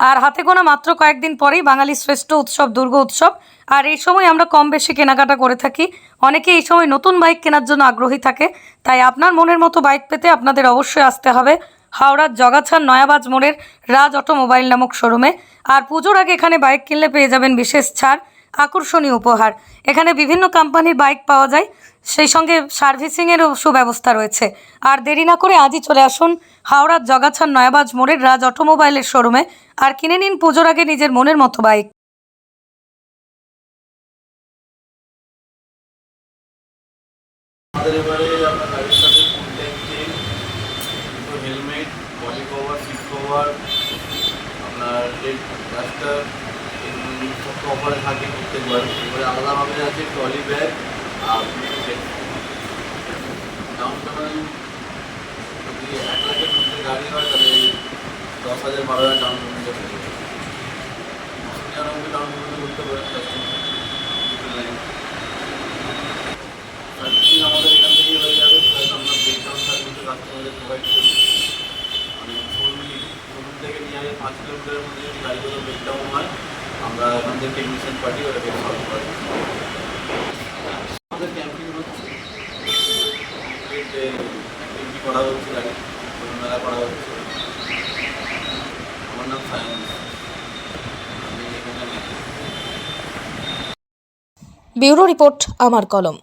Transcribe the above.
আর হাতে গোনা মাত্র কয়েকদিন পরেই বাঙালির শ্রেষ্ঠ উৎসব, দুর্গা উৎসব। আর এই সময় আমরা কম বেশি কেনাকাটা করে থাকি। অনেকে এই সময় নতুন বাইক কেনার জন্য আগ্রহী থাকে। তাই আপনার মনের মতো বাইক পেতে আপনাদের অবশ্যই আসতে হবে হাওড়ার জগাছার নয়াবাজ মোড়ের রাজ অটোমোবাইল নামক শোরুমে। আর পুজোর আগে এখানে বাইক কিনলে পেয়ে যাবেন বিশেষ ছাড়। আকর্ষণীয় উপহার। এখানে বিভিন্ন কোম্পানির বাইক পাওয়া যায়। সেই সঙ্গে সার্ভিসিংয়েরও সুব্যবস্থা রয়েছে। আর দেরি না করে আজই চলে আসুন হাওড়ার জগাছার নয়াবাজ মোড়ের রাজ অটোমোবাইলের শোরুমে আর কিনে নিন পুজোর আগে নিজের মনের মতো bike helmet body cover seat cover আপনার অফারে থাকে প্রত্যেকবার এবারে আলাদাভাবে আছে ট্রলি ব্যাগ আর ডাউন পেমেন্ট যদি এক লাখের মধ্যে গাড়ি হয়, তাহলে দশ হাজার, বারো হাজার ডাউন পেমেন্টে হয়ে যাবে। ডাউন পেমেন্ট করতে পারেন সার্ভিসিং আমাদের এখান থেকেই হয়ে যাবে। প্লাস আমরা ব্রেকডাউন সার্ভিসও কাস্টমারদের প্রোভাইড করি। মানে শোরুম থেকে নিয়ে পাঁচ কিলোমিটারের মধ্যে গাড়িগুলো ব্রেকডাউন হয় আমরা টেকনিশিয়ান পার্টি ওরা সলভ করি আমাদের ক্যাম্পিং হচ্ছে করা হচ্ছে আগে মেলা করা হচ্ছে। আমার নাম ব্যুরো রিপোর্ট আমার কলম।